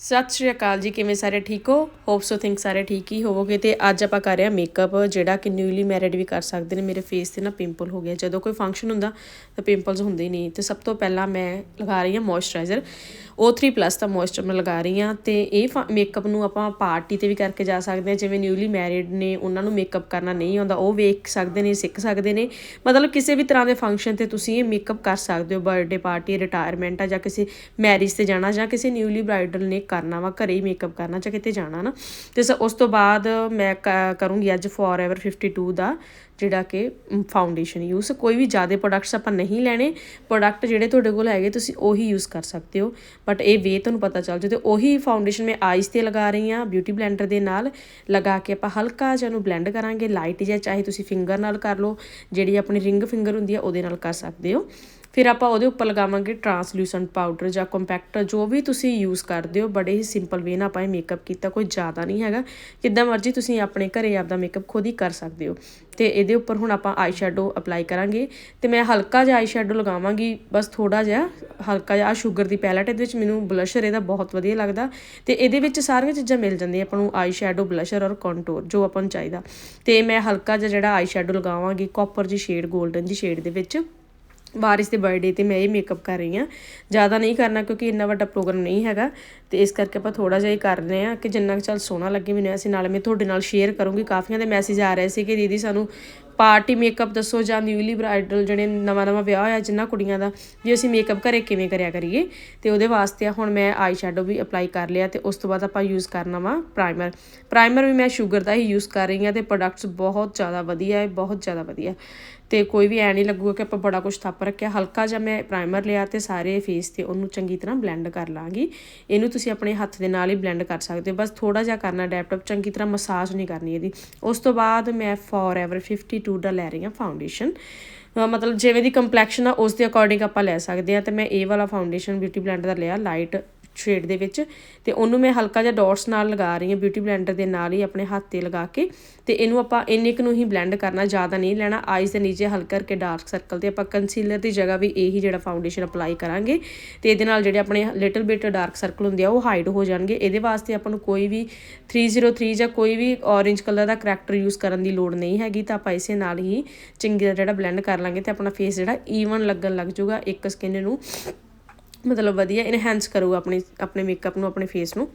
ਸਤਿ ਸ਼੍ਰੀ ਅਕਾਲ ਜੀ, ਕਿਵੇਂ ਸਾਰੇ ਠੀਕ ਹੋ? ਹੋਪ ਸੋ ਥਿੰਕ ਸਾਰੇ ਠੀਕ ਹੀ ਹੋਵੋਗੇ ਤੇ ਅੱਜ ਆਪਾਂ ਕਰ ਰਹੇ ਹਾਂ ਮੇਕਅਪ ਜਿਹੜਾ ਕਿ ਨਿਊਲੀ ਮੈਰਿਡ ਵੀ ਕਰ ਸਕਦੇ ਨੇ। ਮੇਰੇ ਫੇਸ ਤੇ ਨਾ ਪਿੰਪਲ ਹੋ ਗਿਆ। ਜਦੋਂ ਕੋਈ ਫੰਕਸ਼ਨ ਹੁੰਦਾ ਤਾਂ ਪਿੰਪਲਸ ਹੁੰਦੇ ਹੀ ਨਹੀਂ। ਤੇ ਸਭ ਤੋਂ ਪਹਿਲਾਂ ਮੈਂ ਲਗਾ ਰਹੀ ਹਾਂ ਮੋਇਸਚਰਾਈਜ਼ਰ O3 ਪਲੱਸ ਦਾ ਮੋਇਸਚਰ ਮੈਂ ਲਗਾ ਰਹੀ ਹਾਂ ਤੇ ਇਹ ਮੇਕਅਪ ਨੂੰ ਆਪਾਂ ਪਾਰਟੀ ਤੇ ਵੀ ਕਰਕੇ ਜਾ ਸਕਦੇ ਹਾਂ, ਜਿਵੇਂ ਨਿਊਲੀ ਮੈਰਿਡ ਨੇ, ਉਹਨਾਂ ਨੂੰ ਮੇਕਅਪ ਕਰਨਾ ਨਹੀਂ ਆਉਂਦਾ, ਉਹ ਵੇਖ ਸਕਦੇ ਨੇ, ਸਿੱਖ ਸਕਦੇ ਨੇ। ਮਤਲਬ ਕਿਸੇ ਵੀ ਤਰ੍ਹਾਂ ਦੇ ਫੰਕਸ਼ਨ ਤੇ ਤੁਸੀਂ ਇਹ ਮੇਕਅਪ ਕਰ ਸਕਦੇ ਹੋ ਬਰਥਡੇ ਪਾਰਟੀ ਰਿਟਾਇਰਮੈਂਟ ਆ, ਜਾਂ ਕਿਸੇ ਮੈਰਿਜ ਤੇ ਜਾਣਾ, ਜਾਂ ਕਿਸੇ ਨਿਊਲੀ ਬ੍ਰਾਈਡਲ ਨੇ ਕਰਨਾ ਵਾ, ਘਰੇ ਹੀ ਮੇਕਅਪ ਕਰਨਾ, ਜਾਂ ਕਿਤੇ ਜਾਣਾ ਨਾ। ਤੇ ਸ- ਉਸ ਤੋਂ ਬਾਅਦ ਮੈਂ ਕ- ਕਰੂੰਗੀ ਅੱਜ ਫੋਰਐਵਰ 52 ਦਾ ਜਿਹੜਾ ਕਿ ਫਾਊਂਡੇਸ਼ਨ ਯੂਜ਼ ਕੋਈ ਵੀ ਜ਼ਿਆਦਾ ਪ੍ਰੋਡਕਟਸ ਆਪਾਂ ਨਹੀਂ ਲੈਣੇ ਪ੍ਰੋਡਕਟ ਜਿਹੜੇ ਤੁਹਾਡੇ ਕੋਲ ਹੈਗੇ, ਤੁਸੀਂ ਉਹੀ ਯੂਜ਼ ਕਰ ਸਕਦੇ ਹੋ। ਬਟ ਇਹ ਵੇ ਤੁਹਾਨੂੰ ਪਤਾ ਚੱਲ ਜੇ ਤੇ ਉਹੀ ਫਾਊਂਡੇਸ਼ਨ ਮੈਂ ਆਈਜ਼ ਤੇ ਲਗਾ ਰਹੀ ਹਾਂ ਬਿਊਟੀ ਬਲੈਂਡਰ ਦੇ ਨਾਲ। ਲਗਾ ਕੇ ਆਪਾਂ ਹਲਕਾ ਜਿਹਾ ਨੂੰ ਬਲੈਂਡ ਕਰਾਂਗੇ ਲਾਈਟ ਜਿਹਾ, ਚਾਹੇ ਤੁਸੀਂ ਫਿੰਗਰ ਨਾਲ ਕਰ ਲਓ, ਜਿਹੜੀ ਆਪਣੀ ਰਿੰਗ ਫਿੰਗਰ ਹੁੰਦੀ ਆ, ਉਹਦੇ ਨਾਲ ਕਰ ਸਕਦੇ ਹੋ। ਫਿਰ ਆਪਾਂ ਉਹਦੇ ਉੱਪਰ ਲਗਾਵਾਂਗੇ ਟਰਾਂਸਲੂਸੈਂਟ ਪਾਊਡਰ ਜਾਂ ਕੰਪੈਕਟਰ ਜੋ ਵੀ ਤੁਸੀਂ ਯੂਜ਼ ਕਰਦੇ ਹੋ, ਬੜੇ ਹੀ ਸਿੰਪਲ ਵੇ ਨਾਲ ਆਪਾਂ ਇਹ ਮੇਕਅਪ ਕੀਤਾ, ਕੋਈ ਜ਼ਿਆਦਾ ਨਹੀਂ ਹੈਗਾ। ਜਿੱਦਾਂ ਮਰਜ਼ੀ ਤੁਸੀਂ ਆਪਣੇ ਘਰੇ ਆਪਦਾ ਮੇਕਅਪ ਖੁਦ ਹੀ ਕਰ ਸਕਦੇ ਹੋ। ਤੇ ਇਹਦੇ ਉੱਪਰ ਹੁਣ ਆਪਾਂ ਆਈ ਸ਼ੈਡੋ ਅਪਲਾਈ ਕਰਾਂਗੇ। ਤੇ ਮੈਂ ਹਲਕਾ ਜਿਹਾ ਆਈ ਸ਼ੈਡੋ ਲਗਾਵਾਂਗੀ, ਬਸ ਥੋੜਾ ਜਿਹਾ, ਹਲਕਾ ਜਿਹਾ ਸ਼ੂਗਰ ਦੀ ਪੈਲਟ ਇਹਦੇ ਵਿੱਚ ਮੈਨੂੰ ਬਲਸ਼ਰ ਇਹਦਾ ਬਹੁਤ ਵਧੀਆ ਲੱਗਦਾ। ਤੇ ਇਹਦੇ ਵਿੱਚ ਸਾਰੀਆਂ ਚੀਜ਼ਾਂ ਮਿਲ ਜਾਂਦੀਆਂ, ਆਪਾਂ ਨੂੰ ਆਈ ਸ਼ੈਡੋ ਬਲਸ਼ਰ ਔਰ ਕੰਟੂਰ ਜੋ ਆਪਾਂ ਨੂੰ ਚਾਹੀਦਾ। ਤੇ ਮੈਂ ਹਲਕਾ ਜਿਹਾ ਜਿਹੜਾ ਆਈ ਸ਼ੈਡੋ ਲਗਾਵਾਂਗੀ ਕਾਪਰ ਜੀ ਸ਼ੇਡ 골ਡਨ ਜੀ ਸ਼ੇਡ ਦੇ ਵਿੱਚ। ਵਾਰਿਸ ਦੇ ਬਰਥਡੇ ਤੇ ਮੈਂ ਇਹ ਮੇਕਅਪ ਕਰ ਰਹੀ ਹਾਂ। ਜ਼ਿਆਦਾ ਨਹੀਂ ਕਰਨਾ ਕਿਉਂਕਿ ਇੰਨਾ ਵੱਡਾ ਪ੍ਰੋਗਰਾਮ ਨਹੀਂ ਹੈਗਾ। ਤੇ ਇਸ ਕਰਕੇ ਆਪਾਂ ਥੋੜਾ ਜਿਹਾ ਹੀ ਕਰ ਰਹੇ ਹਾਂ ਕਿ ਜਿੰਨਾ ਕੁ ਚੱਲ ਸੋਹਣਾ ਲੱਗੇ ਮੈਨੂੰ ਐਸੇ ਨਾਲ ਮੈਂ ਤੁਹਾਡੇ ਨਾਲ ਸ਼ੇਅਰ ਕਰੂੰਗੀ। ਕਾਫੀਆਂ ਦੇ ਮੈਸੇਜ ਆ ਰਹੇ ਸੀ ਕਿ ਦੀਦੀ ਸਾਨੂੰ ਪਾਰਟੀ ਮੇਕਅਪ ਦੱਸੋ ਜਾਂ ਨਿਊਲੀ ਬ੍ਰਾਈਡਲ ਜਿਹੜੇ ਨਵਾਂ ਨਵਾਂ ਵਿਆਹ ਹੋਇਆ ਜਿੰਨਾ ਕੁੜੀਆਂ ਦਾ, ਵੀ ਅਸੀਂ ਮੇਕਅਪ ਘਰੇ ਕਿਵੇਂ ਕਰਿਆ ਕਰੀਏ। ਤੇ ਉਹਦੇ ਵਾਸਤੇ ਹੁਣ ਮੈਂ ਆਈ ਸ਼ੈਡੋ ਵੀ ਅਪਲਾਈ ਕਰ ਲਿਆ ਤੇ ਉਸ ਤੋਂ ਬਾਅਦ ਆਪਾਂ ਯੂਜ਼ ਕਰਨਾ ਵਾ ਪ੍ਰਾਈਮਰ ਪ੍ਰਾਈਮਰ ਵੀ ਮੈਂ ਸ਼ੂਗਰ ਦਾ ਹੀ ਯੂਜ਼ ਕਰ ਰਹੀ ਹਾਂ ਤੇ ਪ੍ਰੋਡਕਟਸ ਬਹੁਤ ਜ਼ਿਆਦਾ ਵਧੀਆ ਹੈ, ਬਹੁਤ ਜ਼ਿਆਦਾ ਵਧੀਆ। ਤੇ ਕੋਈ ਵੀ ਐ ਨਹੀਂ ਲੱਗੂਗਾ ਕਿ ਆਪਾਂ ਬੜਾ ਕੁਝ ਥੱਪ ਰੱਖਿਆ। ਹਲਕਾ ਜਿਹਾ ਮੈਂ ਪ੍ਰਾਈਮਰ ਲਿਆ ਤੇ ਸਾਰੇ ਫੇਸ ਤੇ ਉਹਨੂੰ ਚੰਗੀ ਤਰ੍ਹਾਂ ਬਲੈਂਡ ਕਰ ਲਾਂਗੀ। ਇਹਨੂੰ ਤੁਸੀਂ ਆਪਣੇ ਹੱਥ ਦੇ ਨਾਲ ਹੀ ਬਲੈਂਡ ਕਰ ਸਕਦੇ ਹੋ। ਬਸ ਥੋੜਾ ਜਿਹਾ ਕਰਨਾ ਡੈਪਟਪ ਚੰਗੀ ਤਰ੍ਹਾਂ ਮਸਾਜ ਨਹੀਂ ਕਰਨੀ ਇਹਦੀ। ਉਸ ਤੋਂ ਬਾਅਦ ਮੈਂ ਫੋਰਐਵਰ 52 ਦਾ ਲੈ ਰਹੀ ਹਾਂ ਫਾਊਂਡੇਸ਼ਨ ਮਤਲਬ ਜਿਵੇਂ ਦੀ ਕੰਪਲੈਕਸ਼ਨ ਆ, ਉਸ ਦੇ ਅਕੋਰਡਿੰਗ ਆਪਾਂ ਲੈ ਸਕਦੇ ਹਾਂ। ਤੇ ਮੈਂ ਇਹ ਵਾਲਾ ਫਾਊਂਡੇਸ਼ਨ ਬਿਊਟੀ ਬਲੈਂਡਰ ਦਾ ਲਿਆ ਲਾਈਟ ਸ਼ੇਡ ਦੇ ਵਿੱਚ ਤੇ ਉਹਨੂੰ ਮੈਂ ਹਲਕਾ ਜਿਹਾ ਡਾਟਸ ਨਾਲ ਲਗਾ ਰਹੀ ਹਾਂ ਬਿਊਟੀ ਬਲੈਂਡਰ ਦੇ ਨਾਲ ਹੀ ਆਪਣੇ ਹੱਥ ਤੇ ਲਗਾ ਕੇ ਤੇ ਇਹਨੂੰ ਆਪਾਂ ਇੰਨੇ ਕੁ ਨੂੰ ਹੀ ਬਲੈਂਡ ਕਰਨਾ, ਜ਼ਿਆਦਾ ਨਹੀਂ ਲੈਣਾ। ਆਈਜ਼ ਦੇ ਨੀਚੇ ਹਲਕਾ ਕਰਕੇ ਡਾਰਕ ਸਰਕਲ ਤੇ ਆਪਾਂ ਕੰਸੀਲਰ ਦੀ ਜਗ੍ਹਾ ਵੀ ਇਹੀ ਜਿਹੜਾ ਫਾਊਂਡੇਸ਼ਨ ਅਪਲਾਈ ਕਰਾਂਗੇ ਤੇ ਇਹਦੇ ਨਾਲ ਜਿਹੜੇ ਆਪਣੇ ਲਿਟਲ ਬਿਟ ਡਾਰਕ ਸਰਕਲ ਹੁੰਦੇ ਆ, ਉਹ ਹਾਈਡ ਹੋ ਜਾਣਗੇ। ਇਹਦੇ ਵਾਸਤੇ ਆਪਾਂ ਨੂੰ ਕੋਈ ਵੀ 303 ਜਾਂ ਕੋਈ ਵੀ orange ਕਲਰ ਦਾ ਕਰੈਕਟਰ ਯੂਜ਼ ਕਰਨ ਦੀ ਲੋੜ ਨਹੀਂ ਹੈਗੀ, ਤਾਂ ਆਪਾਂ ਇਸੇ ਨਾਲ ਹੀ ਚੰਗੀ ਤਰ੍ਹਾਂ ਜਿਹੜਾ ਬਲੈਂਡ ਕਰ ਲਾਂਗੇ ਤੇ ਆਪਣਾ ਫੇਸ ਜਿਹੜਾ ਈਵਨ ਲੱਗਣ ਲੱਗ ਜਾਊਗਾ ਇੱਕ ਸਕਿਨ ਨੂੰ। ਮਤਲਬ ਵਧੀਆ ਇਨਹੈਂਸ ਕਰੂਗਾ ਆਪਣੇ ਆਪਣੇ ਮੇਕਅਪ ਨੂੰ, ਆਪਣੇ ਫੇਸ ਨੂੰ।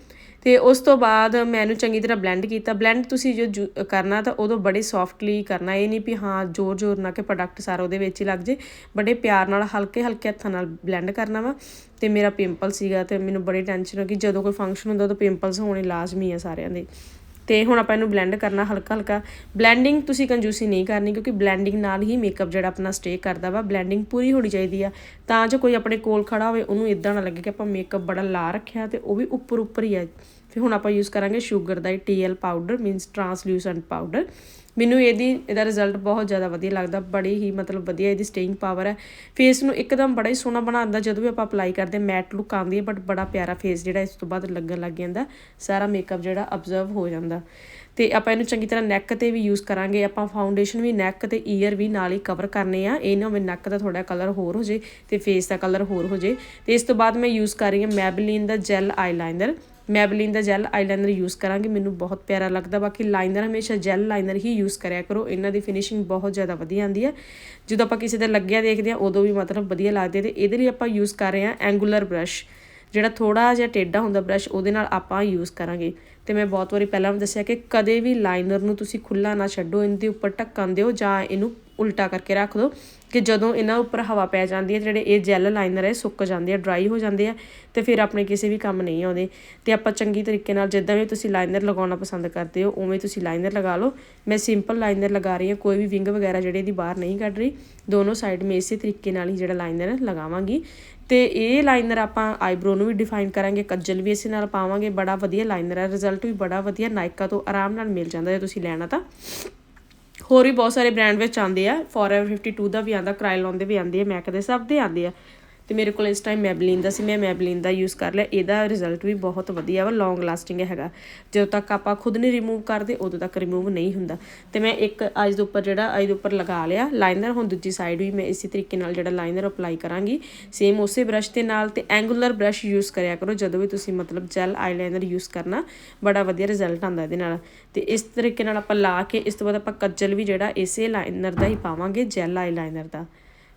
ਤੇ ਉਸ ਤੋਂ ਬਾਅਦ ਮੈਂ ਇਹਨੂੰ ਚੰਗੀ ਤਰ੍ਹਾਂ ਬਲੈਂਡ ਕੀਤਾ। ਬਲੈਂਡ ਤੁਸੀਂ ਜੋ ਜੂ- ਕਰਨਾ ਤਾਂ ਉਦੋਂ ਬੜੇ ਸੌਫਟਲੀ ਕਰਨਾ। ਇਹ ਨਹੀਂ ਵੀ ਹਾਂ ਜ਼ੋਰ ਜ਼ੋਰ ਨਾਲ ਕਿ ਪ੍ਰੋਡਕਟ ਸਾਰਾ ਉਹਦੇ ਵਿੱਚ ਹੀ ਲੱਗ ਜੇ। ਬੜੇ ਪਿਆਰ ਨਾਲ ਹਲਕੇ ਹਲਕੇ ਹੱਥਾਂ ਨਾਲ ਬਲੈਂਡ ਕਰਨਾ ਵਾ। ਤੇ ਮੇਰਾ ਪਿੰਪਲ ਸੀਗਾ ਤੇ ਮੈਨੂੰ ਬੜੀ ਟੈਨਸ਼ਨ ਹੋ ਗਈ। ਜਦੋਂ ਕੋਈ ਫੰਕਸ਼ਨ ਹੁੰਦਾ ਤਾਂ ਪਿੰਪਲਸ ਹੋਣੇ ਲਾਜ਼ਮੀ ਆ ਸਾਰਿਆਂ ਦੇ। ਤੇ ਹੁਣ ਆਪਾਂ ਇਹਨੂੰ ਬਲੈਂਡ ਕਰਨਾ ਹਲਕਾ ਹਲਕਾ। ਬਲੈਂਡਿੰਗ ਤੁਸੀਂ ਕੰਜੂਸੀ ਨਹੀਂ ਕਰਨੀ ਕਿਉਂਕਿ ਬਲੈਂਡਿੰਗ ਨਾਲ ਹੀ ਮੇਕਅਪ ਜਿਹੜਾ ਆਪਣਾ ਸਟੇ ਕਰਦਾ ਵਾ। ਬਲੈਂਡਿੰਗ ਪੂਰੀ ਹੋਣੀ ਚਾਹੀਦੀ ਆ। ਤਾਂ ਜੋ ਕੋਈ ਆਪਣੇ ਕੋਲ ਖੜਾ ਹੋਵੇ, ਉਹਨੂੰ ਇਦਾਂ ਨਾ ਲੱਗੇ ਕਿ ਆਪਾਂ ਮੇਕਅਪ ਬੜਾ ਲਾ ਰੱਖਿਆ ਤੇ ਉਹ ਵੀ ਉੱਪਰ ਉੱਪਰ ਹੀ ਆ। ਫਿਰ ਹੁਣ ਆਪਾਂ ਯੂਜ਼ ਕਰਾਂਗੇ ਸ਼ੂਗਰ ਦਾ TL powder means translucent powder ਮੈਨੂੰ ਇਹਦੀ, ਇਹਦਾ ਰਿਜ਼ਲਟ ਬਹੁਤ ਜ਼ਿਆਦਾ ਵਧੀਆ ਲੱਗਦਾ, ਬੜੀ ਹੀ ਮਤਲਬ ਵਧੀਆ ਇਹਦੀ ਸਟੇਇੰਗ ਪਾਵਰ ਹੈ। ਫੇਸ ਨੂੰ ਇੱਕਦਮ ਬੜਾ ਹੀ ਸੋਹਣਾ ਬਣਾਉਂਦਾ ਜਦੋਂ ਵੀ ਆਪਾਂ ਅਪਲਾਈ ਕਰਦੇ ਮੈਟ ਲੁੱਕ ਆਉਂਦੀ ਹੈ ਬਟ ਬੜਾ ਪਿਆਰਾ ਫੇਸ ਜਿਹੜਾ ਇਸ ਤੋਂ ਬਾਅਦ ਲੱਗਣ ਲੱਗ ਜਾਂਦਾ, ਸਾਰਾ ਮੇਕਅਪ ਜਿਹੜਾ ਅਬਜ਼ਰਵ ਹੋ ਜਾਂਦਾ। ਤੇ ਆਪਾਂ ਇਹਨੂੰ ਚੰਗੀ ਤਰ੍ਹਾਂ ਨੈਕ ਤੇ ਵੀ ਯੂਜ਼ ਕਰਾਂਗੇ, ਆਪਾਂ ਫਾਊਂਡੇਸ਼ਨ ਵੀ ਨੈਕ ਤੇ ਈਅਰ ਵੀ ਨਾਲ ਹੀ ਕਵਰ ਕਰਨੇ ਆ, ਇਹ ਨਾ ਹੋਵੇ ਨੱਕ ਦਾ ਥੋੜਾ ਕਲਰ ਹੋਰ ਹੋ ਜੇ ਤੇ ਫੇਸ ਦਾ ਕਲਰ ਹੋਰ ਹੋ ਜੇ ਤੇ ਇਸ ਤੋਂ ਬਾਅਦ ਮੈਂ ਯੂਜ਼ ਕਰ ਰਹੀ ਹਾਂ ਮੈਬਲਿਨ ਦਾ ਜੈਲ ਆਈਲਾਈਨਰ ਮੈਬਲਿਨ ਦਾ ਜੈਲ ਆਈਲਾਈਨਰ ਯੂਜ਼ ਕਰਾਂਗੇ, ਮੈਨੂੰ ਬਹੁਤ ਪਿਆਰਾ ਲੱਗਦਾ। ਬਾਕੀ ਲਾਈਨਰ ਹਮੇਸ਼ਾ ਜੈਲ ਲਾਈਨਰ ਹੀ ਯੂਜ਼ ਕਰਿਆ ਕਰੋ। ਇਹਨਾਂ ਦੀ ਫਿਨਿਸ਼ਿੰਗ ਬਹੁਤ ਜ਼ਿਆਦਾ ਵਧੀਆ ਆਉਂਦੀ ਹੈ। ਜਦੋਂ ਆਪਾਂ ਕਿਸੇ ਦਾ ਲੱਗਿਆ ਦੇਖਦੇ ਆ ਉਦੋਂ ਵੀ ਮਤਲਬ ਵਧੀਆ ਲੱਗਦੇ ਤੇ ਇਹਦੇ ਲਈ ਆਪਾਂ ਯੂਜ਼ ਕਰ ਰਹੇ ਹਾਂ ਐਂਗੂਲਰ ਬ੍ਰਸ਼ ਜਿਹੜਾ ਥੋੜਾ ਜਿਹਾ ਟੇਢਾ ਹੁੰਦਾ ਬ੍ਰਸ਼ ਉਹਦੇ ਨਾਲ ਆਪਾਂ ਯੂਜ਼ ਕਰਾਂਗੇ। ਤੇ ਮੈਂ ਬਹੁਤ ਵਾਰੀ ਪਹਿਲਾਂ ਵੀ ਦੱਸਿਆ ਕਿ ਕਦੇ ਵੀ ਲਾਈਨਰ ਨੂੰ ਤੁਸੀਂ ਖੁੱਲਾ ਨਾ ਛੱਡੋ, ਇਹਦੇ ਉੱਪਰ ਢੱਕਣ ਦਿਓ ਜਾਂ ਇਹਨੂੰ ਉਲਟਾ ਕਰਕੇ ਰੱਖ ਦਿਓ ਕਿ ਜਦੋਂ ਇਹਨਾਂ ਉੱਪਰ ਹਵਾ ਪੈ ਜਾਂਦੀ ਹੈ, ਜਿਹੜੇ ਇਹ ਜੈਲ ਲਾਈਨਰ ਹੈ ਸੁੱਕ ਜਾਂਦੇ ਆ ਡਰਾਈ ਹੋ ਜਾਂਦੇ ਆ ਤੇ ਫਿਰ ਆਪਣੇ ਕਿਸੇ ਵੀ ਕੰਮ ਨਹੀਂ ਆਉਂਦੇ। ਤੇ ਆਪਾਂ ਚੰਗੀ ਤਰੀਕੇ ਨਾਲ ਜਿੱਦਾਂ ਵੀ ਤੁਸੀਂ ਲਾਈਨਰ ਲਗਾਉਣਾ ਪਸੰਦ ਕਰਦੇ ਹੋ, ਉਵੇਂ ਤੁਸੀਂ ਲਾਈਨਰ ਲਗਾ ਲਓ। ਮੈਂ ਸਿੰਪਲ ਲਾਈਨਰ ਲਗਾ ਰਹੀ ਹਾਂ, ਕੋਈ ਵੀ ਵਿੰਗ ਵਗੈਰਾ ਜਿਹੜੇ ਦੀ ਬਾਹਰ ਨਹੀਂ ਕੱਢ ਰਹੀ, ਦੋਨੋਂ ਸਾਈਡ ਮੈਂ ਇਸੇ ਤਰੀਕੇ ਨਾਲ ਹੀ ਜਿਹੜਾ ਲਾਈਨਰ ਲਗਾਵਾਂਗੀ। ਤੇ ਇਹ ਲਾਈਨਰ ਆਪਾਂ ਆਈਬ੍ਰੋ ਨੂੰ ਵੀ ਡਿਫਾਈਨ ਕਰਾਂਗੇ, ਕੱਜਲ ਵੀ ਇਸੇ ਨਾਲ ਪਾਵਾਂਗੇ, ਬੜਾ ਵਧੀਆ ਲਾਈਨਰ ਹੈ ਰਿਜ਼ਲਟ ਵੀ ਬੜਾ ਵਧੀਆ, ਨਾਇਕਾ ਤੋਂ ਆਰਾਮ ਨਾਲ ਮਿਲ ਜਾਂਦਾ ਜੇ ਤੁਸੀਂ ਲੈਣਾ ਤਾਂ। ਹੋਰ ਵੀ ਬਹੁਤ ਸਾਰੇ ਬ੍ਰਾਂਡ ਵਿੱਚ ਆਉਂਦੇ ਆ ਫੋਰਐਵਰ 52 ਦਾ ਵੀ ਆਂਦਾ ਕ੍ਰਾਇਲੌਨ ਦੇ ਵੀ ਆਂਦੇ ਆ ਮੈਕ ਦੇ ਸਭ ਦੇ ਆਂਦੇ ਆ। ਤੇ ਮੇਰੇ ਕੋਲ ਇਸ ਟਾਈਮ ਮੈਬਲਿਨ ਦਾ ਸੀ, ਮੈਂ ਮੈਬਲਿਨ ਦਾ ਯੂਜ਼ ਕਰ ਲਿਆ। ਇਹਦਾ ਰਿਜ਼ਲਟ ਵੀ ਬਹੁਤ ਵਧੀਆ ਵਾ ਲੌਂਗ ਲਾਸਟਿੰਗ ਹੈਗਾ। ਜਦੋਂ ਤੱਕ ਆਪਾਂ ਖੁਦ ਨਹੀਂ ਰਿਮੂਵ ਕਰਦੇ, ਉਦੋਂ ਤੱਕ ਰਿਮੂਵ ਨਹੀਂ ਹੁੰਦਾ। ਤੇ ਮੈਂ ਇੱਕ ਆਈਜ਼ ਦੇ ਉੱਪਰ ਜਿਹੜਾ ਆਈ ਦੇ ਉੱਪਰ ਲਗਾ ਲਿਆ ਲਾਈਨਰ ਹੁਣ ਦੂਜੀ ਸਾਈਡ ਵੀ ਮੈਂ ਇਸੇ ਤਰੀਕੇ ਨਾਲ ਜਿਹੜਾ ਲਾਈਨਰ ਅਪਲਾਈ ਕਰਾਂਗੀ। ਸੇਮ ਉਸੇ ਬ੍ਰਸ਼ ਦੇ ਨਾਲ ਤੇ ਐਂਗੂਲਰ ਬ੍ਰਸ਼ ਯੂਜ਼ ਕਰਿਆ ਕਰੋ, ਜਦੋਂ ਵੀ ਤੁਸੀਂ ਮਤਲਬ ਜੈਲ ਆਈਲਾਈਨਰ ਯੂਜ਼ ਕਰਨਾ, ਬੜਾ ਵਧੀਆ ਰਿਜ਼ਲਟ ਆਉਂਦਾ ਇਹਦੇ ਨਾਲ। ਤੇ ਇਸ ਤਰੀਕੇ ਨਾਲ ਆਪਾਂ ਲਾ ਕੇ, ਇਸ ਤੋਂ ਬਾਅਦ ਆਪਾਂ ਕੱਜਲ ਵੀ ਜਿਹੜਾ ਇਸੇ ਲਾਈਨਰ ਦਾ ਹੀ ਪਾਵਾਂਗੇ ਜੈਲ ਆਈਲਾਈਨਰ ਦਾ।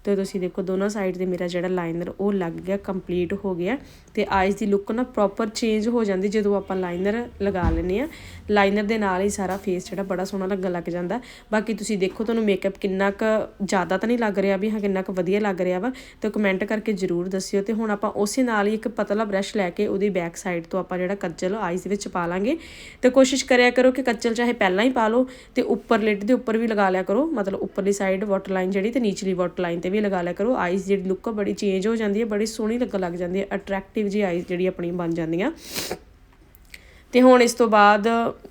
ਤੇ ਤੁਸੀਂ ਦੇਖੋ ਦੋਨਾਂ ਸਾਈਡ ਤੇ ਮੇਰਾ ਜਿਹੜਾ ਲਾਈਨਰ ਉਹ ਲੱਗ ਗਿਆ ਕੰਪਲੀਟ ਹੋ ਗਿਆ ਤੇ ਆਈਜ਼ ਦੀ ਲੁੱਕ ਨਾ ਪ੍ਰੋਪਰ ਚੇਂਜ ਹੋ ਜਾਂਦੀ ਜਦੋਂ ਆਪਾਂ ਲਾਈਨਰ ਲਗਾ ਲੈਨੇ ਆ ਲਾਈਨਰ ਦੇ ਨਾਲ ਹੀ ਸਾਰਾ ਫੇਸ ਜਿਹੜਾ ਬੜਾ ਸੋਹਣਾ ਲੱਗਣ ਲੱਗ ਜਾਂਦਾ। ਬਾਕੀ ਤੁਸੀਂ ਦੇਖੋ ਤੁਹਾਨੂੰ ਮੇਕਅਪ ਕਿੰਨਾ ਕੁ ਜ਼ਿਆਦਾ ਤਾਂ ਨਹੀਂ ਲੱਗ ਰਿਹਾ ਵੀ ਹਾਂ, ਕਿੰਨਾ ਕੁ ਵਧੀਆ ਲੱਗ ਰਿਹਾ ਵਾ, ਤੇ ਕਮੈਂਟ ਕਰਕੇ ਜਰੂਰ ਦੱਸਿਓ। ਤੇ ਹੁਣ ਆਪਾਂ ਉਸੇ ਨਾਲ ਹੀ ਇੱਕ ਪਤਲਾ ਬ੍ਰਸ਼ ਲੈ ਕੇ ਉਹਦੀ ਬੈਕ ਸਾਈਡ ਤੋਂ ਆਪਾਂ ਜਿਹੜਾ ਕੱਜਲ ਆਈਜ਼ ਦੇ ਵਿੱਚ ਪਾ ਲਾਂਗੇ। ਤੇ ਕੋਸ਼ਿਸ਼ ਕਰਿਆ ਕਰੋ ਕਿ ਕੱਜਲ ਚਾਹੇ ਪਹਿਲਾਂ ਹੀ ਪਾ ਲਓ ਤੇ ਉੱਪਰ ਲਿਡ ਦੇ ਉੱਪਰ ਵੀ ਲਗਾ ਲਿਆ ਕਰੋ। ਮਤਲਬ ਉੱਪਰਲੀ ਸਾਈਡ ਵਾਟਰ ਲਾਈਨ ਜਿਹੜੀ ਤੇ ਨੀਚਲੀ ਵਾਟਰ ਲਾਈਨ ਤੇ ਵੀ ਲਗਾ ਲਿਆ ਕਰੋ। ਆਈਜ਼ ਜਿਹੜੀ ਲੁੱਕ ਬੜੀ ਚੇਂਜ ਹੋ ਜਾਂਦੀ ਹੈ, ਬੜੀ ਸੋਹਣੀ ਲੱਗਣ ਲੱਗ ਜਾਂਦੀ ਹੈ ਅਟਰੈਕਟਿਵ ਜੀ ਆਈਜ਼ ਜਿਹੜੀ ਆਪਣੀ ਬਣ ਜਾਂਦੀਆਂ। ਤੇ ਹੁਣ ਇਸ ਤੋਂ ਬਾਅਦ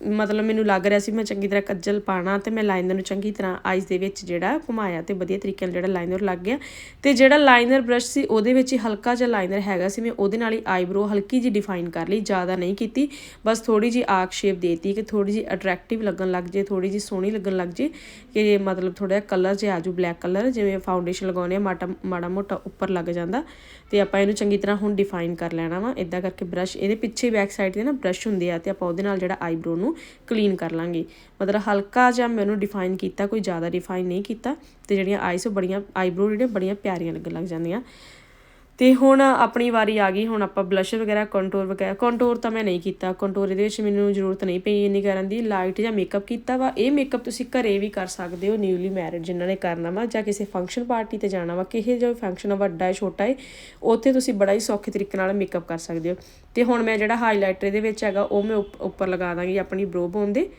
ਮਤਲਬ ਮੈਨੂੰ ਲੱਗ ਰਿਹਾ ਸੀ ਮੈਂ ਚੰਗੀ ਤਰ੍ਹਾਂ ਕੱਜਲ ਪਾਣਾ ਤੇ ਮੈਂ ਲਾਈਨਰ ਨੂੰ ਚੰਗੀ ਤਰ੍ਹਾਂ ਆਈਜ਼ ਦੇ ਵਿੱਚ ਜਿਹੜਾ ਘੁਮਾਇਆ ਤੇ ਵਧੀਆ ਤਰੀਕੇ ਨਾਲ ਜਿਹੜਾ ਲਾਈਨਰ ਲੱਗ ਗਿਆ। ਤੇ ਜਿਹੜਾ ਲਾਈਨਰ ਬ੍ਰਸ਼ ਸੀ ਉਹਦੇ ਵਿੱਚ ਹੀ ਹਲਕਾ ਜਿਹਾ ਲਾਈਨਰ ਹੈਗਾ ਸੀ, ਮੈਂ ਉਹਦੇ ਨਾਲ ਹੀ ਆਈਬ੍ਰੋ ਹਲਕੀ ਜੀ ਡਿਫਾਈਨ ਕਰ ਲਈ, ਜ਼ਿਆਦਾ ਨਹੀਂ ਕੀਤੀ। ਬਸ ਥੋੜੀ ਜੀ ਆਰਕ ਸ਼ੇਪ ਦੇਤੀ ਕਿ ਥੋੜੀ ਜੀ ਅਟਰੈਕਟਿਵ ਲੱਗਣ ਲੱਗ ਜੇ ਥੋੜੀ ਜੀ ਸੋਹਣੀ ਲੱਗਣ ਲੱਗ ਜੇ ਕਿ ਮਤਲਬ ਥੋੜਾ ਜਿਹਾ ਕਲਰ ਜਿਹਾ ਆਜੂ ਬਲੈਕ ਕਲਰ ਜਿਵੇਂ ਫਾਊਂਡੇਸ਼ਨ ਲਗਾਉਨੇ ਆ, ਮਾਟਾ, ਮਾੜਾ ਮੋਟਾ ਉੱਪਰ ਲੱਗ ਜਾਂਦਾ। ਤੇ ਆਪਾਂ ਇਹਨੂੰ ਚੰਗੀ ਤਰ੍ਹਾਂ ਹੁਣ ਡਿਫਾਈਨ ਕਰ ਲੈਣਾ ਵਾ। ਇਦਾਂ ਕਰਕੇ ਬ੍ਰਸ਼ ਇਹਦੇ ਪਿੱਛੇ ਬੈਕ ਸਾਈਡ ਤੇ ਨਾ ਬ੍ਰਸ਼ ਹੁੰਦੇ ਆ ਤੇ ਆਪਾਂ ਉਹਦੇ ਨਾਲ ਜਿਹੜਾ ਆਈਬ੍ਰੋ ਨੂੰ ਕਲੀਨ ਕਰ ਲਾਂਗੇ। ਮਤਲਬ ਹਲਕਾ ਜਿਹਾ ਮੈਂ ਉਹਨੂੰ ਡਿਫਾਈਨ ਕੀਤਾ, ਕੋਈ ਜ਼ਿਆਦਾ ਡਿਫਾਈਨ ਨਹੀਂ ਕੀਤਾ ਤੇ ਜਿਹੜੀਆਂ ਆਈਸ ਬੜੀਆਂ ਆਈਬ੍ਰੋ ਜਿਹੜੀਆਂ ਬੜੀਆਂ ਪਿਆਰੀਆਂ ਲੱਗਣ ਲੱਗ ਜਾਂਦੀਆਂ। ਤੇ ਹੁਣ ਆਪਣੀ ਵਾਰੀ ਆ ਗਈ, ਹੁਣ ਆਪਾਂ ਬਲਸ਼ ਵਗੈਰਾ ਕੰਟੂਰ ਵਗੈਰਾ ਕੰਟੂਰ ਤਾਂ ਮੈਂ ਨਹੀਂ ਕੀਤਾ। ਕੰਟੂਰ ਇਹਦੇ ਵਿੱਚ ਮੈਨੂੰ ਜ਼ਰੂਰਤ ਨਹੀਂ ਪਈ ਇੰਨੀ ਕਰਨ ਦੀ। ਲਾਈਟ ਜਾਂ ਮੇਕਅਪ ਕੀਤਾ ਵਾ। ਇਹ ਮੇਕਅਪ ਤੁਸੀਂ ਘਰੇ ਵੀ ਕਰ ਸਕਦੇ ਹੋ ਨਿਊਲੀ ਮੈਰਿਡ ਜਿਨ੍ਹਾਂ ਨੇ ਕਰਨਾ ਵਾ, ਜਾਂ ਕਿਸੇ ਫੰਕਸ਼ਨ ਪਾਰਟੀ ਤੇ ਜਾਣਾ ਵਾ। ਕਿਸੇ ਜੋ ਫੰਕਸ਼ਨ ਵੱਡਾ ਹੈ, ਛੋਟਾ ਹੈ, ਉੱਥੇ ਤੁਸੀਂ ਬੜਾ ਹੀ ਸੌਖੇ ਤਰੀਕੇ ਨਾਲ ਮੇਕਅਪ ਕਰ ਸਕਦੇ ਹੋ। ਤੇ ਹੁਣ ਮੈਂ ਜਿਹੜਾ ਹਾਈਲਾਈਟਰ ਇਹਦੇ ਵਿੱਚ ਹੈਗਾ, ਉਹ ਮੈਂ ਉੱਪਰ ਲਗਾ ਦਾਂਗੀ ਆਪਣੀ ਬ੍ਰੋ ਬੋਨ ਦੇ।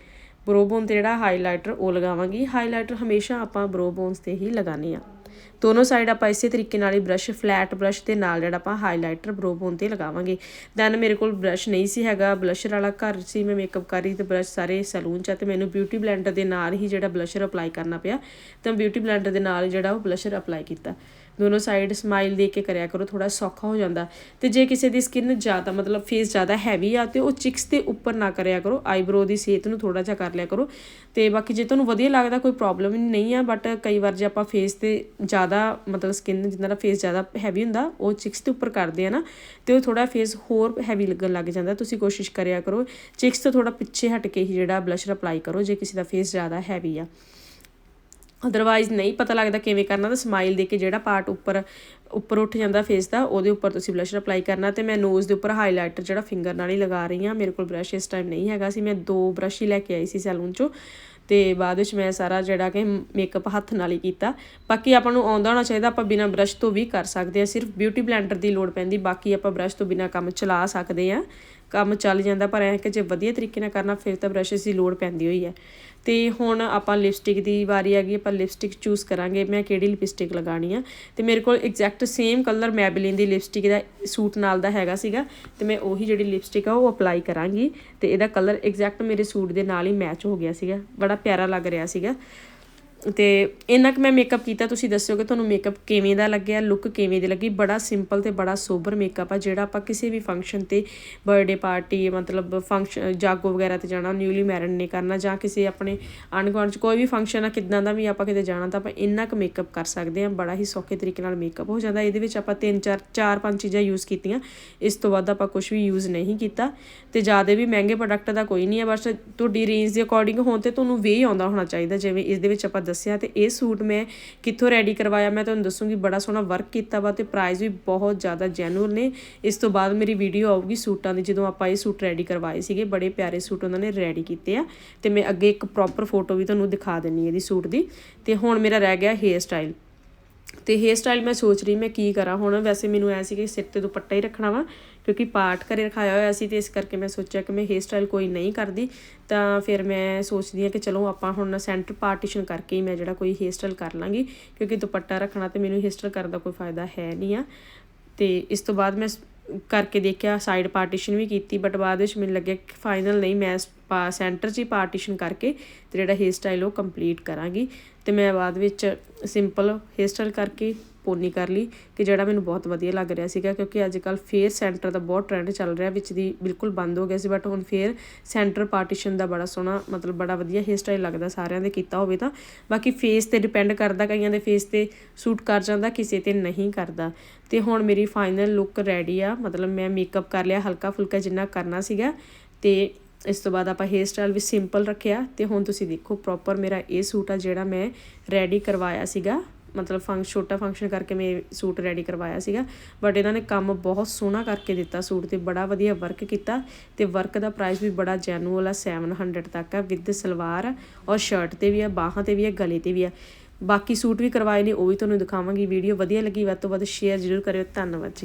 ਬ੍ਰੋ ਬੋਨ ਤੇ ਜਿਹੜਾ ਹਾਈਲਾਈਟਰ ਉਹ ਲਗਾਵਾਂਗੀ। ਹਾਈਲਾਈਟਰ ਹਮੇਸ਼ਾ ਆਪਾਂ ਬ੍ਰੋ ਬੋਨਸ ਤੇ ਹੀ ਲਗਾਉਂਦੇ ਆ ਦੋਨੋਂ ਸਾਈਡ ਆਪਾਂ ਇਸੇ ਤਰੀਕੇ ਨਾਲ ਹੀ ਬ੍ਰਸ਼ ਫਲੈਟ ਬ੍ਰਸ਼ ਦੇ ਨਾਲ ਜਿਹੜਾ ਆਪਾਂ ਹਾਈਲਾਈਟਰ ਬ੍ਰੋ ਬੋਨ ਤੇ ਲਗਾਵਾਂਗੇ। ਦੈਨ ਮੇਰੇ ਕੋਲ ਬ੍ਰਸ਼ ਨਹੀਂ ਸੀ ਹੈਗਾ ਬਲਸ਼ਰ ਵਾਲਾ ਘਰ ਸੀ, ਮੈਂ ਮੇਕਅਪ ਕਰ ਰਹੀ ਤੇ ਬ੍ਰਸ਼ ਸਾਰੇ ਸੈਲੂਨ ਚ ਤੇ ਮੈਨੂੰ ਬਿਊਟੀ ਬਲੈਂਡਰ ਦੇ ਨਾਲ ਹੀ ਜਿਹੜਾ ਬਲਸ਼ਰ ਅਪਲਾਈ ਕਰਨਾ ਪਿਆ, ਤਾਂ ਬਿਊਟੀ ਬਲੈਂਡਰ ਦੇ ਨਾਲ ਜਿਹੜਾ ਉਹ ਬਲਸ਼ਰ ਅਪਲਾਈ ਕੀਤਾ। ਦੋਨੋਂ ਸਾਈਡ ਸਮਾਈਲ ਦੇ ਕੇ ਕਰਿਆ ਕਰੋ ਥੋੜਾ ਸੌਖਾ ਹੋ ਜਾਂਦਾ। ਤੇ ਜੇ ਕਿਸੇ ਦੀ ਸਕਿਨ ਜ਼ਿਆਦਾ, ਮਤਲਬ ਫੇਸ ਜ਼ਿਆਦਾ ਹੈਵੀ ਆ, ਤੇ ਉਹ ਚਿਕਸ ਦੇ ਉੱਪਰ ਨਾ ਕਰਿਆ ਕਰੋ। ਆਈਬ੍ਰੋ ਦੀ ਸਿਹਤ ਨੂੰ ਥੋੜਾ ਜਿਹਾ ਕਰ ਲਿਆ ਕਰੋ। ਤੇ ਬਾਕੀ ਜੇ ਤੁਹਾਨੂੰ ਵਧੀਆ ਲੱਗਦਾ, ਕੋਈ ਪ੍ਰੋਬਲਮ ਨਹੀਂ ਆ ਬਟ ਕਈ ਵਾਰ ਜੇ ਆਪਾਂ ਫੇਸ ਤੇ ਜ਼ਿਆਦਾ, ਮਤਲਬ ਸਕਿਨ ਜਿੰਨਾ ਦਾ ਫੇਸ ਜ਼ਿਆਦਾ ਹੈਵੀ ਹੁੰਦਾ, ਉਹ ਚਿਕਸ ਦੇ ਉੱਪਰ ਕਰਦੇ ਆ ਨਾ, ਤੇ ਉਹ ਥੋੜਾ ਫੇਸ ਹੋਰ ਹੈਵੀ ਲੱਗਣ ਲੱਗ ਜਾਂਦਾ। ਤੁਸੀਂ ਕੋਸ਼ਿਸ਼ ਕਰਿਆ ਕਰੋ। ਚਿਕਸ ਤੋਂ ਥੋੜਾ ਪਿੱਛੇ ਹਟ ਕੇ ਹੀ ਜਿਹੜਾ ਬਲਸ਼ਰ ਅਪਲਾਈ ਕਰੋ, ਜੇ ਕਿਸੇ ਦਾ ਫੇਸ ਜ਼ਿਆਦਾ ਹੈਵੀ ਆ। ਅਦਰਵਾਈਜ਼ ਨਹੀਂ ਪਤਾ ਲੱਗਦਾ ਕਿਵੇਂ ਕਰਨਾ ਤਾਂ ਸਮਾਈਲ ਦੇ ਕੇ ਜਿਹੜਾ ਪਾਰਟ ਉੱਪਰ ਉੱਪਰ ਉੱਠ ਜਾਂਦਾ ਫੇਸ ਦਾ, ਉਹਦੇ ਉੱਪਰ ਤੁਸੀਂ ਬਲਸ਼ਰ ਅਪਲਾਈ ਕਰਨਾ ਤੇ ਮੈਂ ਨੋਜ਼ ਦੇ ਉੱਪਰ ਹਾਈਲਾਈਟਰ ਜਿਹੜਾ ਫਿੰਗਰ ਨਾਲ ਹੀ ਲਗਾ ਰਹੀ ਹਾਂ। ਮੇਰੇ ਕੋਲ ਬ੍ਰਸ਼ ਇਸ ਟਾਈਮ ਨਹੀਂ ਹੈਗਾ ਸੀ। ਮੈਂ ਦੋ ਬ੍ਰਸ਼ ਹੀ ਲੈ ਕੇ ਆਈ ਸੀ ਸੈਲੂਨ ਚੋਂ ਤੇ ਬਾਅਦ ਵਿੱਚ ਮੈਂ ਸਾਰਾ ਜਿਹੜਾ ਕਿ ਮੇਕਅਪ ਹੱਥ ਨਾਲ ਹੀ ਕੀਤਾ। ਬਾਕੀ ਆਪਾਂ ਨੂੰ ਆਉਂਦਾ ਹੋਣਾ ਚਾਹੀਦਾ, ਆਪਾਂ ਬਿਨਾ ਬ੍ਰਸ਼ ਤੋਂ ਵੀ ਕਰ ਸਕਦੇ ਆ ਸਿਰਫ ਬਿਊਟੀ ਬਲੈਂਡਰ ਦੀ ਲੋੜ ਪੈਂਦੀ, ਬਾਕੀ ਆਪਾਂ ਬ੍ਰਸ਼ ਤੋਂ ਬਿਨਾ ਕੰਮ ਚਲਾ ਸਕਦੇ ਆ ਕੰਮ ਚੱਲ ਜਾਂਦਾ, ਪਰ ਐ ਕਿ ਜੇ ਵਧੀਆ ਤਰੀਕੇ ਨਾਲ ਕਰਨਾ, ਫਿਰ ਤਾਂ ਬ੍ਰਸ਼ਸ ਦੀ ਲੋੜ ਪੈਂਦੀ ਹੋਈ ਹੈ। ਤੇ ਹੁਣ ਆਪਾਂ ਲਿਪਸਟਿਕ ਦੀ ਵਾਰੀ ਆ ਗਈ, ਆਪਾਂ ਲਿਪਸਟਿਕ ਚੂਜ਼ ਕਰਾਂਗੇ। ਮੈਂ ਕਿਹੜੀ ਲਿਪਸਟਿਕ ਲਗਾਣੀ ਆ? ਤੇ ਮੇਰੇ ਕੋਲ ਐਗਜ਼ੈਕਟ ਸੇਮ ਕਲਰ ਮੈਬਲਿਨ ਦੀ ਲਿਪਸਟਿਕ ਦਾ ਸੂਟ ਨਾਲ ਦਾ ਹੈਗਾ ਸੀਗਾ। ਤੇ ਮੈਂ ਉਹੀ ਜਿਹੜੀ ਲਿਪਸਟਿਕ ਆ, ਉਹ ਅਪਲਾਈ ਕਰਾਂਗੀ। ਤੇ ਇਹਦਾ ਕਲਰ ਐਗਜ਼ੈਕਟ ਮੇਰੇ ਸੂਟ ਦੇ ਨਾਲ ਹੀ ਮੈਚ ਹੋ ਗਿਆ ਸੀਗਾ। ਬੜਾ ਪਿਆਰਾ ਲੱਗ ਰਿਹਾ ਸੀਗਾ। ਤੇ ਇੰਨਾ ਕਿ ਮੈਂ ਮੇਕਅਪ ਕੀਤਾ, ਤੁਸੀਂ ਦੱਸਿਓ ਕਿ ਤੁਹਾਨੂੰ ਮੇਕਅਪ ਕਿਵੇਂ ਦਾ ਲੱਗਿਆ ਲੁੱਕ ਕਿਵੇਂ ਦੀ ਲੱਗੀ? ਬੜਾ ਸਿੰਪਲ ਤੇ ਬੜਾ ਸੋਬਰ ਮੇਕਅਪ ਆ, ਜਿਹੜਾ ਆਪਾਂ ਕਿਸੇ ਵੀ ਫੰਕਸ਼ਨ ਤੇ ਬਰਥਡੇ ਪਾਰਟੀ ਮਤਲਬ ਫੰਕਸ਼ਨ ਜਾਗੋ ਵਗੈਰਾ ਤੇ ਜਾਣਾ ਨਿਊਲੀ ਮੈਰਿਡ ਨੇ ਕਰਨਾ, ਜਾਂ ਕਿਸੇ ਆਪਣੇ ਅਣਗੁਆਂਢ ਚ ਕੋਈ ਵੀ ਫੰਕਸ਼ਨ ਆ, ਕਿਦਾਂ ਦਾ ਵੀ ਆਪਾਂ ਕਿਤੇ ਜਾਣਾ, ਤਾਂ ਆਪਾਂ ਇੰਨਾ ਕੁ ਮੇਕਅਪ ਕਰ ਸਕਦੇ ਆ, ਬੜਾ ਹੀ ਸੌਖੇ ਤਰੀਕੇ ਨਾਲ ਮੇਕਅਪ ਹੋ ਜਾਂਦਾ। ਇਹਦੇ ਵਿੱਚ ਆਪਾਂ ਤਿੰਨ, ਚਾਰ ਚਾਰ, ਪੰਜ ਚੀਜ਼ਾਂ ਯੂਜ਼ ਕੀਤੀਆਂ। ਇਸ ਤੋਂ ਵੱਧ ਆਪਾਂ ਕੁਝ ਵੀ ਯੂਜ਼ ਨਹੀਂ ਕੀਤਾ। ਤੇ ਜ਼ਿਆਦਾ ਵੀ ਮਹਿੰਗੇ ਪ੍ਰੋਡਕਟ ਦਾ ਕੋਈ ਨਹੀਂ ਹੈ ਬਸ ਤੁਹਾਡੀ ਰੇਂਜ ਦੇ ਅਕੋਰਡਿੰਗ ਹੋਣ ਤੇ ਤੁਹਾਨੂੰ ਵੇ ਆਉਂਦਾ ਹੋਣਾ ਚਾਹੀਦਾ, ਜਿਵੇਂ ਇਸ ਦੇ ਵਿੱਚ ਆਪਾਂ ਦੱਸਿਆ ਤੇ ਇਹ ਸੂਟ ਮੈਂ ਕਿੱਥੋਂ ਰੈਡੀ ਕਰਵਾਇਆ? ਮੈਂ ਤੁਹਾਨੂੰ ਦੱਸੂਗੀ, ਬੜਾ ਸੋਹਣਾ ਵਰਕ ਕੀਤਾ ਵਾ ਤੇ ਪ੍ਰਾਈਸ ਵੀ ਬਹੁਤ ਜ਼ਿਆਦਾ ਜੈਨੂਅਲ ਨੇ। ਇਸ ਤੋਂ ਬਾਅਦ ਮੇਰੀ ਵੀਡੀਓ ਆਊਗੀ ਸੂਟਾਂ ਦੀ, ਜਦੋਂ ਆਪਾਂ ਇਹ ਸੂਟ ਰੈਡੀ ਕਰਵਾਏ ਸੀਗੇ, ਬੜੇ ਪਿਆਰੇ ਸੂਟ ਉਹਨਾਂ ਨੇ ਰੈਡੀ ਕੀਤੇ ਆ। ਤੇ ਮੈਂ ਅੱਗੇ ਇੱਕ ਪ੍ਰੋਪਰ ਫੋਟੋ ਵੀ ਤੁਹਾਨੂੰ ਦਿਖਾ ਦਿੰਨੀ ਇਹਦੀ ਸੂਟ ਦੀ। ਤੇ ਹੁਣ ਮੇਰਾ ਰਹਿ ਗਿਆ ਹੇਅਰ ਸਟਾਈਲ ਤੇ ਹੇਅਰ ਸਟਾਈਲ ਮੈਂ ਸੋਚ ਰਹੀ, ਮੈਂ ਕੀ ਕਰਾਂ? ਹੁਣ ਵੈਸੇ ਮੈਨੂੰ ਐ ਸੀ ਕਿ ਸਿਰ ਤੇ ਦੁਪੱਟਾ ਹੀ ਰੱਖਣਾ ਵਾ। ਕਿਉਂਕਿ ਪਾਰਟ ਘਰੇ ਰਖਾਇਆ ਹੋਇਆ ਸੀ ਤੇ ਇਸ ਕਰਕੇ ਮੈਂ ਸੋਚਿਆ ਕਿ ਮੈਂ ਹੇਅਰ ਸਟਾਈਲ ਕੋਈ ਨਹੀਂ ਕਰਦੀ, ਤਾਂ ਫਿਰ ਮੈਂ ਸੋਚਦੀ ਹਾਂ ਕਿ ਚਲੋ ਆਪਾਂ ਹੁਣ ਸੈਂਟਰ ਪਾਰਟੀਸ਼ਨ ਕਰਕੇ ਹੀ ਮੈਂ ਜਿਹੜਾ ਕੋਈ ਹੇਅਰ ਸਟਾਈਲ ਕਰ ਲਾਂਗੀ, ਕਿਉਂਕਿ ਦੁਪੱਟਾ ਰੱਖਣਾ ਤੇ ਮੈਨੂੰ ਹੇਅਰ ਸਟਾਈਲ ਕਰਨ ਦਾ ਕੋਈ ਫਾਇਦਾ ਹੈ ਨਹੀਂ ਆ। ਤੇ ਇਸ ਤੋਂ ਬਾਅਦ ਮੈਂ ਕਰਕੇ ਦੇਖਿਆ ਸਾਈਡ ਪਾਰਟੀਸ਼ਨ ਵੀ ਕੀਤੀ ਬਟ ਬਾਅਦ ਵਿੱਚ ਮੈਨੂੰ ਲੱਗਿਆ ਕਿ ਫਾਈਨਲ ਨਹੀਂ, ਮੈਂ ਸੈਂਟਰ 'ਚ ਹੀ ਪਾਰਟੀਸ਼ਨ ਕਰਕੇ ਤੇ ਜਿਹੜਾ ਹੇਅਰ ਸਟਾਈਲ ਉਹ ਕੰਪਲੀਟ ਕਰਾਂਗੀ। ਤੇ ਮੈਂ ਬਾਅਦ ਵਿੱਚ ਸਿੰਪਲ ਹੇਅਰ ਸਟਾਈਲ ਕਰਕੇ ਪੋਨੀ ਕਰ ਲਈ, ਕਿ ਜਿਹੜਾ ਮੈਨੂੰ ਬਹੁਤ ਵਧੀਆ ਲੱਗ ਰਿਹਾ ਸੀਗਾ, ਕਿਉਂਕਿ ਅੱਜ ਕੱਲ ਫੇਅਰ ਸੈਂਟਰ ਦਾ ਬਹੁਤ ਟ੍ਰੈਂਡ ਚੱਲ ਰਿਹਾ, ਵਿੱਚ ਦੀ ਬਿਲਕੁਲ ਬੰਦ ਹੋ ਗਿਆ ਸੀ ਬਟ ਹੁਣ ਫੇਅਰ ਸੈਂਟਰ ਪਾਰਟੀਸ਼ਨ ਦਾ ਬੜਾ ਸੋਹਣਾ, ਮਤਲਬ ਬੜਾ ਵਧੀਆ ਹੇਅਰ ਸਟਾਈਲ ਲੱਗਦਾ ਸਾਰਿਆਂ ਦੇ, ਕੀਤਾ ਹੋਵੇ ਤਾਂ। ਬਾਕੀ ਫੇਸ ਤੇ ਡਿਪੈਂਡ ਕਰਦਾ, ਕਈਆਂ ਦੇ ਫੇਸ ਤੇ ਸੂਟ ਕਰ ਜਾਂਦਾ, ਕਿਸੇ ਤੇ ਨਹੀਂ ਕਰਦਾ। ਤੇ ਹੁਣ ਮੇਰੀ ਫਾਈਨਲ ਲੁੱਕ ਰੈਡੀ ਆ, ਮਤਲਬ ਮੈਂ ਮੇਕਅਪ ਕਰ ਲਿਆ ਹਲਕਾ ਫੁਲਕਾ ਜਿੰਨਾ ਕਰਨਾ ਸੀਗਾ। ਤੇ ਇਸ ਤੋਂ ਬਾਅਦ ਆਪਾਂ ਹੇਅਰ ਸਟਾਈਲ ਵੀ ਸਿੰਪਲ ਰੱਖਿਆ, ਤੇ ਹੁਣ ਤੁਸੀਂ ਦੇਖੋ ਪ੍ਰੋਪਰ ਮੇਰਾ ਇਹ ਸੂਟ ਆ, ਜਿਹੜਾ ਮੈਂ ਰੈਡੀ ਕਰਵਾਇਆ ਸੀਗਾ। ਮਤਲਬ ਫੰਕ, ਛੋਟਾ ਫੰਕਸ਼ਨ ਕਰਕੇ ਮੈਂ ਸੂਟ ਰੈਡੀ ਕਰਵਾਇਆ ਸੀਗਾ। ਬਟ ਇਹਨਾਂ ਨੇ ਕੰਮ ਬਹੁਤ ਸੋਹਣਾ ਕਰਕੇ ਦਿੱਤਾ ਸੂਟ ਤੇ, ਬੜਾ ਵਧੀਆ ਵਰਕ ਕੀਤਾ ਤੇ ਵਰਕ ਦਾ ਪ੍ਰਾਈਸ ਵੀ ਬੜਾ ਜੈਨੂਅਲ ਆ 700 ਤੱਕ ਆ ਵਿਦ ਸਲਵਾਰ ਔਰ ਸ਼ਰਟ ਤੇ ਵੀ ਆ, ਬਾਹਾਂ ਤੇ ਵੀ ਆ, ਗਲੇ ਤੇ ਵੀ ਆ। ਬਾਕੀ ਸੂਟ ਵੀ ਕਰਵਾਏ ਨੇ, ਉਹ ਵੀ ਤੁਹਾਨੂੰ ਦਿਖਾਵਾਂਗੀ, ਵੀਡੀਓ ਵਧੀਆ ਲੱਗੀ ਵੱਧ ਤੋਂ ਵੱਧ ਸ਼ੇਅਰ ਜ਼ਰੂਰ ਕਰਿਓ, ਧੰਨਵਾਦ ਜੀ।